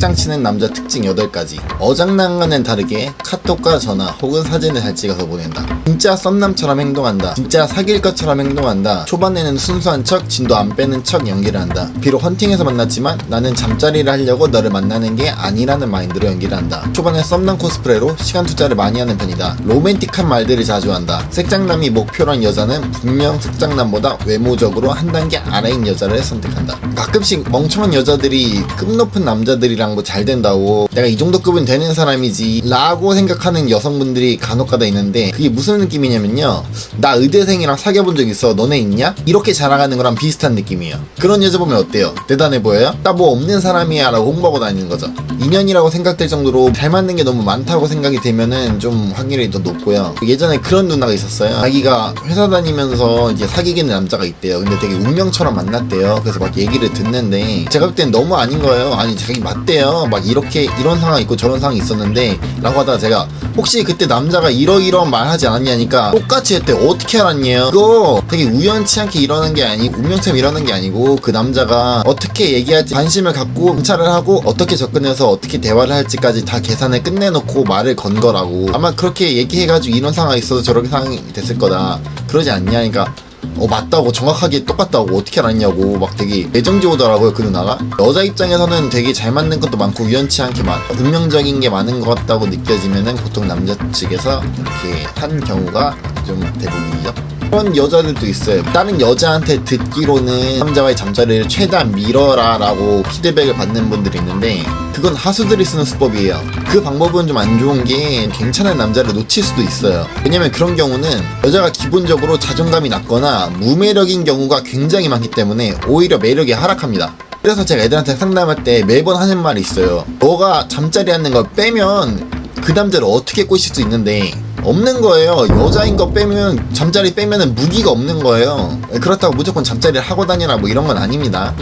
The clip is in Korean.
책장 치는 남자 특징 8가지. 어장난과는 다르게 카톡과 전화 혹은 사진을 잘 찍어서 보낸다. 진짜 썸남처럼 행동한다. 진짜 사귈 것처럼 행동한다. 초반에는 순수한 척, 진도 안 빼는 척 연기를 한다. 비록 헌팅에서 만났지만 나는 잠자리를 하려고 너를 만나는 게 아니라는 마인드로 연기를 한다. 초반에 썸남 코스프레로 시간 투자를 많이 하는 편이다. 로맨틱한 말들을 자주 한다. 색장남이 목표란 여자는 분명 색장남보다 외모적으로 한 단계 아래인 여자를 선택한다. 가끔씩 멍청한 여자들이 급 높은 남자들이랑 도잘 된다고 내가 이 정도 급은 되는 사람이지 라고 생각하는 여성분들이 간혹가다 있는데 그게 무슨 느낌이냐면요. 나 의대생이랑 사귀어본 적 있어. 너네 있냐? 이렇게 자랑하는 거랑 비슷한 느낌이에요. 그런 여자 보면 어때요? 대단해 보여요? 나 뭐 없는 사람이야 라고 홍보하고 다니는 거죠. 인연이라고 생각될 정도로 잘 맞는 게 너무 많다고 생각이 되면은 좀 확률이 더 높고요. 예전에 그런 누나가 있었어요. 자기가 회사 다니면서 이제 사귀기는 남자가 있대요. 근데 되게 운명처럼 만났대요. 그래서 막 얘기를 듣는데 제가 볼땐 너무 아닌 거예요. 아니 자기 맞대요 막 이렇게 이런 상황 있고 저런 상황 있었는데 라고 하다가 제가 혹시 그때 남자가 이러이러한 말 하지 않았냐니까 똑같이 했대. 어떻게 알았냐 그거 되게 우연치 않게 일어난 게 아니고 운명처럼 일어난 게 아니고 그 남자가 어떻게 얘기할지 관심을 갖고 관찰을 하고 어떻게 접근해서 어떻게 대화를 할지까지 다 계산을 끝내놓고 말을 건 거라고. 아마 그렇게 얘기해가지고 이런 상황이 있어서 저렇게 상황이 됐을 거다. 그러지 않냐. 그러니까 어 맞다고 정확하게 똑같다고 어떻게 알았냐고 막 되게 애정지 오더라고요 그 누나가. 여자 입장에서는 되게 잘 맞는 것도 많고 우연치 않게 많 운명적인 게 많은 것 같다고 느껴지면은 보통 남자 측에서 이렇게 한 경우가 좀 대부분이죠 그런 여자들도 있어요. 다른 여자한테 듣기로는 남자와의 잠자리를 최대한 미뤄라 라고 피드백을 받는 분들이 있는데 그건 하수들이 쓰는 수법이에요. 그 방법은 좀 안 좋은 게 괜찮은 남자를 놓칠 수도 있어요. 왜냐면 그런 경우는 여자가 기본적으로 자존감이 낮거나 무매력인 경우가 굉장히 많기 때문에 오히려 매력이 하락합니다. 그래서 제가 애들한테 상담할 때 매번 하는 말이 있어요. 너가 잠자리 하는 걸 빼면 그 남자를 어떻게 꼬실 수 있는데 없는 거예요. 여자인 거 빼면 잠자리 빼면은 무기가 없는 거예요. 그렇다고 무조건 잠자리를 하고 다니라 뭐 이런 건 아닙니다.